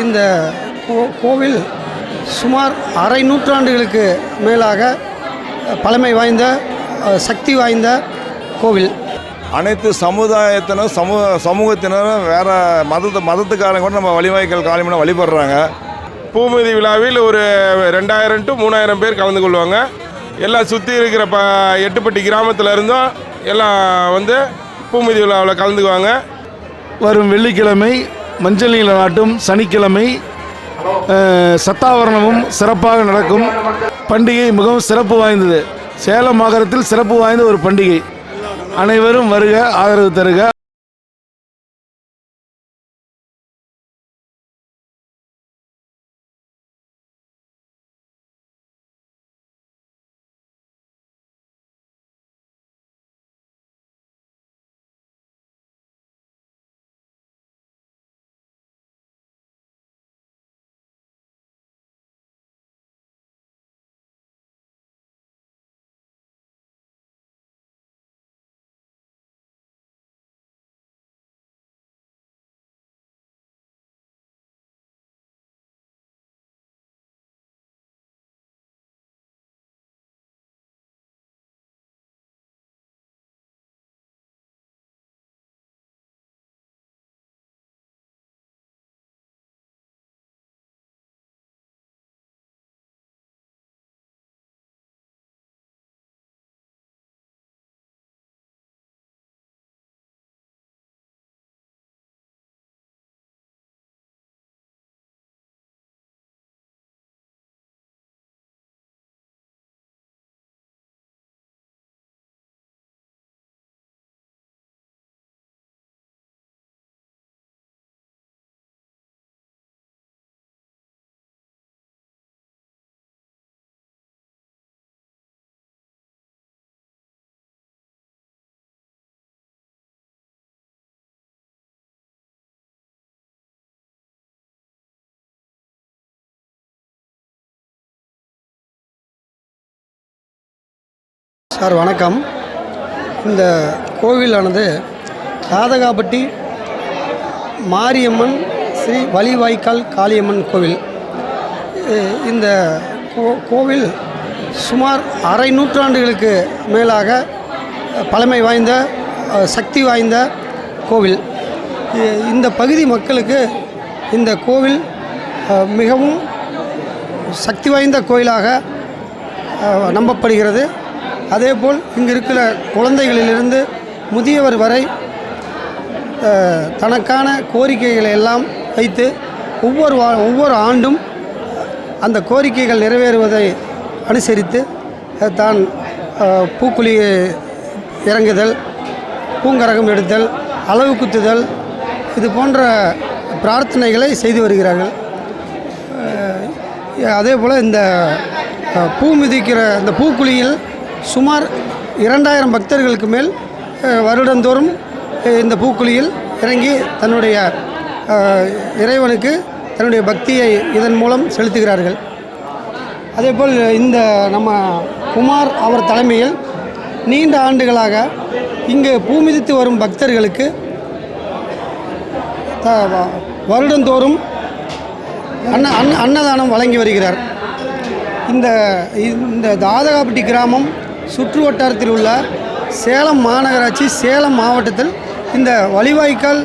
இந்த கோ கோவில் சுமார் அரை நூற்றாண்டுகளுக்கு மேலாக பழமை வாய்ந்த சக்தி வாய்ந்த கோவில். அனைத்து சமுதாயத்தினரும் சமூக சமூகத்தினரும் வேறு மதத்து மதத்துக்காரங்க கூட நம்ம வழிவாய்க்கல் காளிமனை வழிபடுறாங்க. பூமிதி விழாவில் ஒரு ரெண்டாயிரம் டு மூணாயிரம் பேர் கலந்து கொள்வாங்க. எல்லாம் சுற்றி இருக்கிற ப எட்டுப்பட்டி கிராமத்தில் இருந்தும் எல்லாம் வந்து பூமிதி விழாவில் கலந்துக்குவாங்க. வரும் வெள்ளிக்கிழமை மஞ்சள் நீல நாட்டும் சனிக்கிழமை அஹ், சத்தாவரணமும் சிறப்பாக நடக்கும். பண்டிகை மிகவும் சிறப்பு வாய்ந்தது. சேலம் மாநகரத்தில் சிறப்பு வாய்ந்த ஒரு பண்டிகை. அனைவரும் வருக ஆதரவு தருக. சார் வணக்கம். இந்த கோவிலானது ராதகாப்பட்டி மாரியம்மன் ஸ்ரீ வலிவாய்க்கால் காளியம்மன் கோவில். இந்த கோ கோவில் சுமார் அரை நூற்றாண்டுகளுக்கு மேலாக பழமை வாய்ந்த சக்தி வாய்ந்த கோவில். இந்த பகுதி மக்களுக்கு இந்த கோவில் மிகவும் சக்தி வாய்ந்த கோயிலாக நம்பப்படுகிறது. அதேபோல் இங்கே இருக்கிற குழந்தைகளிலிருந்து முதியவர் வரை தனக்கான கோரிக்கைகளை எல்லாம் வைத்து ஒவ்வொரு வா ஒவ்வொரு ஆண்டும் அந்த கோரிக்கைகள் நிறைவேறுவதை அனுசரித்து தான் பூக்குழி இறங்குதல் பூங்கரகம் எடுத்தல் அளவு குத்துதல் இது போன்ற பிரார்த்தனைகளை செய்து வருகிறார்கள். அதே போல் இந்த பூ மிதிக்கிற இந்த பூக்குழியில் சுமார் இரண்டாயிரம் பக்தர்களுக்கு மேல் வருடந்தோறும் இந்த பூக்குழியில் இறங்கி தன்னுடைய இறைவனுக்கு தன்னுடைய பக்தியை இதன் மூலம் செலுத்துகிறார்கள். அதேபோல் இந்த நம்ம குமார் அவர் தலைமையில் நீண்ட ஆண்டுகளாக இங்கு பூமிதித்து வரும் பக்தர்களுக்கு த- வ- வருடந்தோறும் அன்ன அன்ன அன்னதானம் வழங்கி வருகிறார். இந்த இந்த தாதகாப்பட்டி கிராமம் சுற்று வட்டாரத்தில் உள்ள சேலம் மாநகராட்சி சேலம் மாவட்டத்தில் இந்த வலிவாய்க்கால்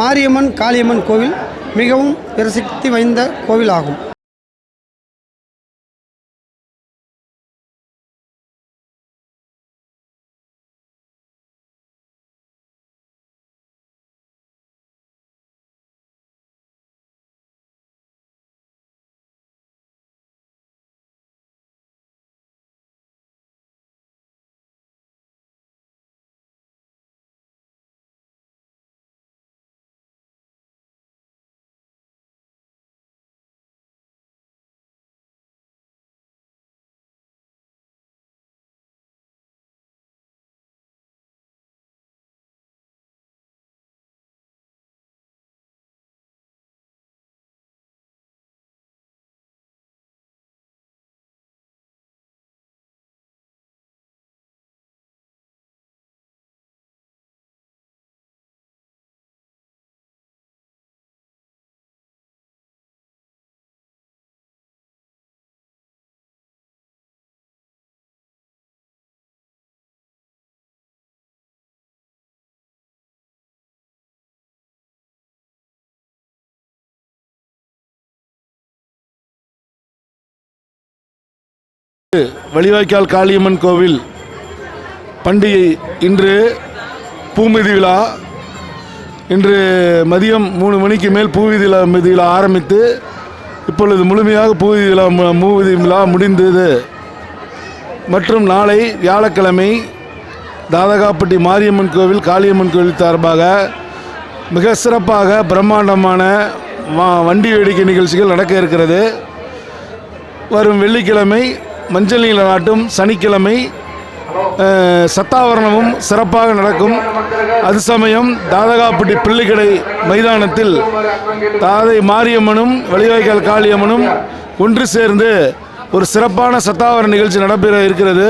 மாரியம்மன் காளியம்மன் கோவில் மிகவும் பிரசித்தி வாய்ந்த கோவிலாகும். வழிவாய்க்கால் காளியம்மன் கோவில் பண்டிகை இன்று பூமிதி விழா. இன்று மதியம் மூணு மணிக்கு மேல் பூவிதி விழா மிதி விழா ஆரம்பித்து இப்பொழுது முழுமையாக பூவிதி விழா மூவிதி விழா முடிந்தது. மற்றும் நாளை வியாழக்கிழமை தாதகாப்பட்டி மாரியம்மன் கோவில் காளியம்மன் கோவில் சார்பாக மிக சிறப்பாக பிரம்மாண்டமான வண்டி வேடிக்கை நிகழ்ச்சிகள் நடக்க இருக்கிறது. வரும் வெள்ளிக்கிழமை மஞ்சள் நீல நாட்டும் சனிக்கிழமை சத்தாவரணமும் சிறப்பாக நடக்கும். அது சமயம் தாதகாப்பட்டி பிள்ளைக்கடை மைதானத்தில் தாதை மாரியம்மனும் வழிவாய்க்கால் காளியம்மனும் ஒன்று சேர்ந்து ஒரு சிறப்பான சத்தாவர நிகழ்ச்சி நடைபெற இருக்கிறது.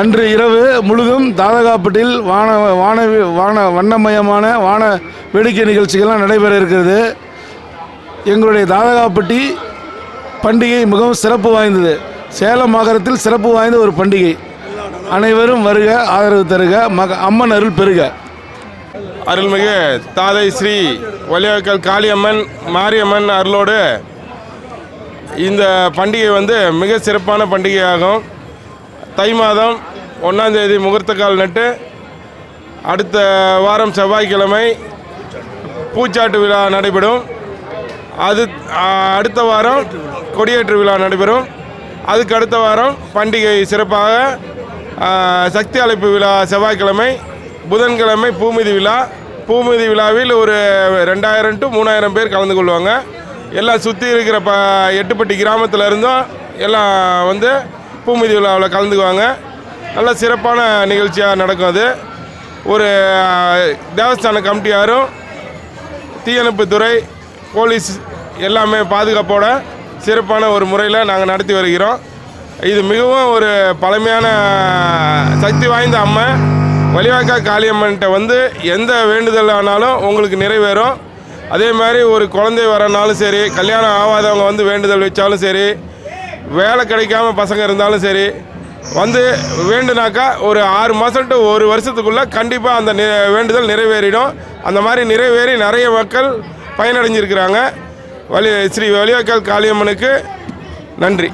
அன்று இரவு முழுதும் தாதகாப்பட்டில் வான வான வான வண்ணமயமான வான வேடிக்கை நிகழ்ச்சிகள்லாம் நடைபெற இருக்கிறது. எங்களுடைய தாதகாப்பட்டி பண்டிகை மிகவும் சிறப்பு வாய்ந்தது. சேலம் மாநகரத்தில் சிறப்பு வாய்ந்த ஒரு பண்டிகை. அனைவரும் வருக ஆதரவு தருக மக அம்மன் அருள் பெருக அருள்மிகு தாதை ஸ்ரீ வலியாக்கல் காளியம்மன் மாரியம்மன் அருளோடு இந்த பண்டிகை வந்து மிக சிறப்பான பண்டிகையாகும். தை மாதம் ஒன்றாந்தேதி முகூர்த்தக்கால் நட்டு அடுத்த வாரம் செவ்வாய்க்கிழமை பூச்சாட்டு விழா நடைபெறும். அது அடுத்த வாரம் கொடியேற்று விழா நடைபெறும். அதுக்கு அடுத்த வாரம் பண்டிகை சிறப்பாக சக்தி அழைப்பு விழா செவ்வாய்க்கிழமை புதன்கிழமை பூமிதி விழா. பூமிதி விழாவில் ஒரு ரெண்டாயிரம் டு மூணாயிரம் பேர் கலந்து கொள்வாங்க. எல்லாம் சுற்றி இருக்கிற ப எட்டுப்பட்டி கிராமத்தில் இருந்தும் எல்லாம் வந்து பூமிதி விழாவில் கலந்துக்குவாங்க. நல்ல சிறப்பான நிகழ்ச்சியாக நடக்கும் அது. ஒரு தேவஸ்தான கமிட்டியாரும் தீயணைப்புத்துறை போலீஸ் எல்லாமே பாதுகாப்போட சிறப்பான ஒரு முறையில் நாங்கள் நடத்தி வருகிறோம். இது மிகவும் ஒரு பழமையான சக்தி வாய்ந்த அம்மை. வலிவாக்கா காளியம்மன்கிட்ட வந்து எந்த வேண்டுதல் ஆனாலும் உங்களுக்கு நிறைவேறும். அதே மாதிரி ஒரு குழந்தை வரனாலும் சரி கல்யாணம் ஆகாதவங்க வந்து வேண்டுதல் வச்சாலும் சரி வேலை கிடைக்காம பசங்க இருந்தாலும் சரி வந்து வேண்டுனாக்கா ஒரு ஆறு மாதம் டு ஒரு வருஷத்துக்குள்ளே கண்டிப்பாக அந்த நி வேண்டுதல் நிறைவேறிடும். அந்த மாதிரி நிறைவேறி நிறைய மக்கள் பயனடைஞ்சிருக்கிறாங்க. வலி ஸ்ரீ வலிவாக்கல் காளியம்மனுக்கு நன்றி.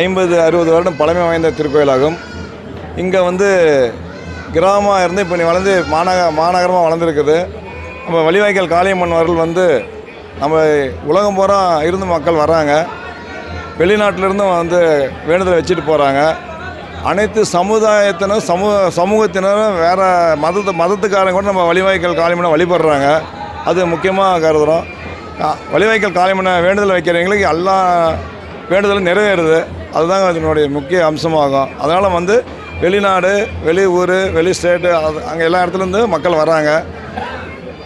ஐம்பது அறுபது வருடம் பழமை வாய்ந்த திருக்கோயிலாகும். இங்கே வந்து கிராமமாக இருந்து இப்போ நீ வளர்ந்து மாநக மாநகரமாக வளர்ந்துருக்குது. நம்ம வழிவாய்க்கால் காளியம்மன் அவர்கள் வந்து நம்ம உலகம் பூரா இருந்து மக்கள் வராங்க. வெளிநாட்டிலிருந்தும் வந்து வேண்டுதலை வச்சுட்டு போகிறாங்க அனைத்து சமுதாயத்தினரும் சமூக சமூகத்தினரும் வேறு மதத்து மதத்துக்காரங்க கூட நம்ம வழிவாய்க்கால் காளியம்மனை வழிபடுறாங்க. அது முக்கியமாக கருதுகிறோம் அ- காலை பண்ண வேண்டுதல் வைக்கிறவங்களுக்கு எல்லா வேண்டுதலும் நிறைவேறுது. அதுதாங்க அதனுடைய முக்கிய அம்சமாகும். அதனால் வந்து வெளிநாடு வெளி ஊர் வெளி ஸ்டேட்டு அது அங்கே எல்லா இடத்துலேருந்து மக்கள் வராங்க.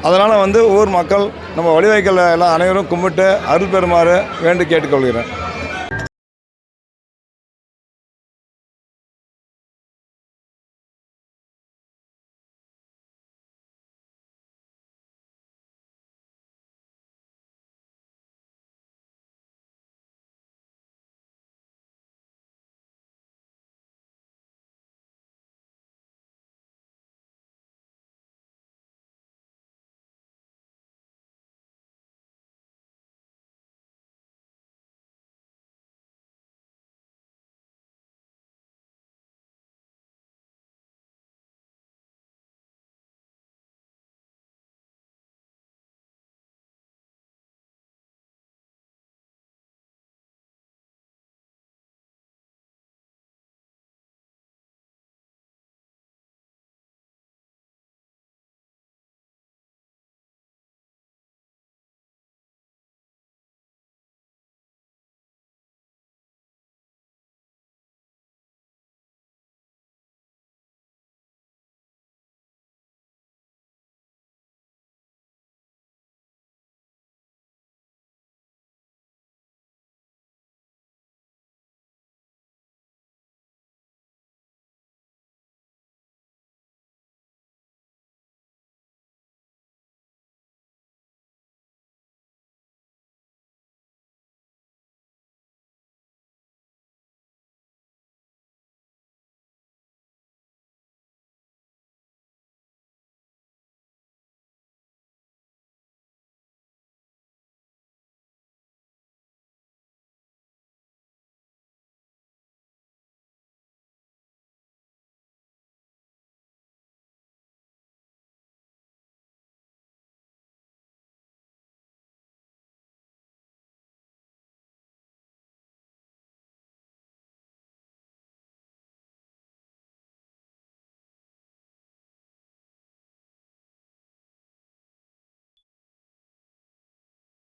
அதனால் வந்து ஊர் மக்கள் நம்ம வழிவாய்க்கல் எல்லாம் அனைவரும் கும்பிட்டு அருள் பெறுமாறு வேண்டு கேட்டுக்கொள்கிறேன்.